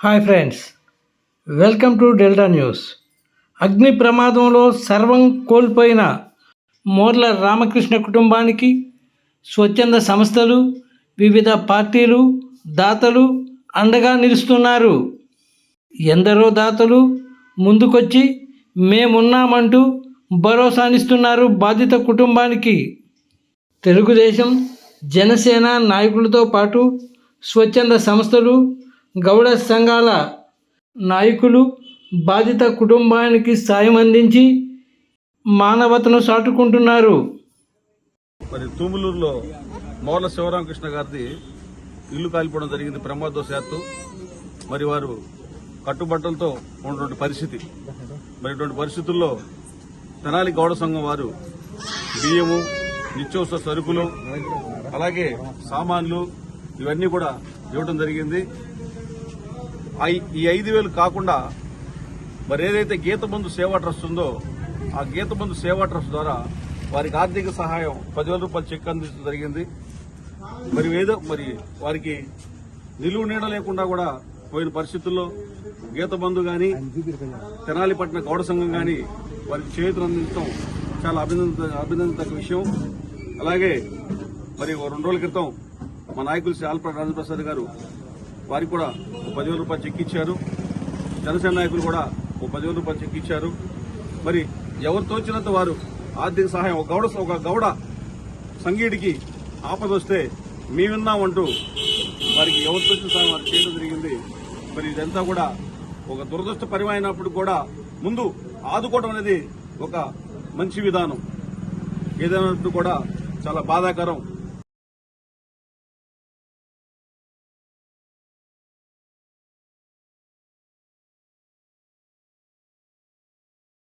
Hi friends welcome to Delta News అగ్ని ప్రమాదంలో సర్వం కోల్పోయిన మోర్ల రామకృష్ణ కుటుంబానికి స్వచ్ఛంద సంస్థలు వివిధ పార్టీలు దాతలు అండగా నిలుస్తున్నారు. ఎందరో దాతలు ముందుకొచ్చి మేమున్నామంటూ భరోసానిస్తున్నారు బాధిత కుటుంబానికి. తెలుగుదేశం జనసేన నాయకులతో పాటు స్వచ్ఛంద సంస్థలు గౌడ సంఘాల నాయకులు బాధిత కుటుంబానికి సాయం అందించి మానవతను చాటుకుంటున్నారు మరి తూములూరులో మౌర్ల శివరామకృష్ణ గారిది ఇల్లు కాలిపోవడం జరిగింది ప్రమాదవశాత్తు మరి వారు కట్టుబట్టలతో ఉన్నటువంటి పరిస్థితి. మరి ఇటువంటి పరిస్థితుల్లో తెనాలి గౌడ సంఘం వారు బియ్యము నిత్యవసర సరుకులు అలాగే సామాన్లు ఇవన్నీ కూడా ఇవ్వడం జరిగింది. ఈ ఐదు వేలు కాకుండా మరి ఏదైతే గీతబంధు సేవా ట్రస్ట్ ఉందో ఆ గీతబంధు సేవా ట్రస్ట్ ద్వారా వారికి ఆర్థిక సహాయం పదివేల రూపాయలు చెక్ అందించడం జరిగింది. మరి ఏదో మరి వారికి నిలువు నీడ లేకుండా కూడా పోయిన పరిస్థితుల్లో గీతబంధు కానీ తెనాలి పట్టిన గౌడ సంఘం కానీ వారికి చేతులు అందించడం చాలా అభినంద అభినందక విషయం. అలాగే మరి ఓ రెండు రోజుల క్రితం మా నాయకులు శ్రీ ఆల్పడ రాజప్రసాద్ గారు వారికి కూడా ఒక పదివేల రూపాయలు చెక్ ఇచ్చారు. జనసేన నాయకులు కూడా ఒక పదివేల రూపాయలు చెక్ ఇచ్చారు. మరి ఎవరు తోచినంత వారు ఆర్థిక సహాయం ఒక గౌడ ఒక గౌడ సంగీడికి ఆపద వస్తే మేమున్నామంటూ వారికి ఎవరు తోచిన సహాయం వారు చేయడం జరిగింది. మరి ఇదంతా కూడా ఒక దురదృష్ట పరిమైనప్పుడు కూడా ముందు ఆదుకోవడం అనేది ఒక మంచి విధానం. ఏదైనప్పుడు కూడా చాలా బాధాకరం.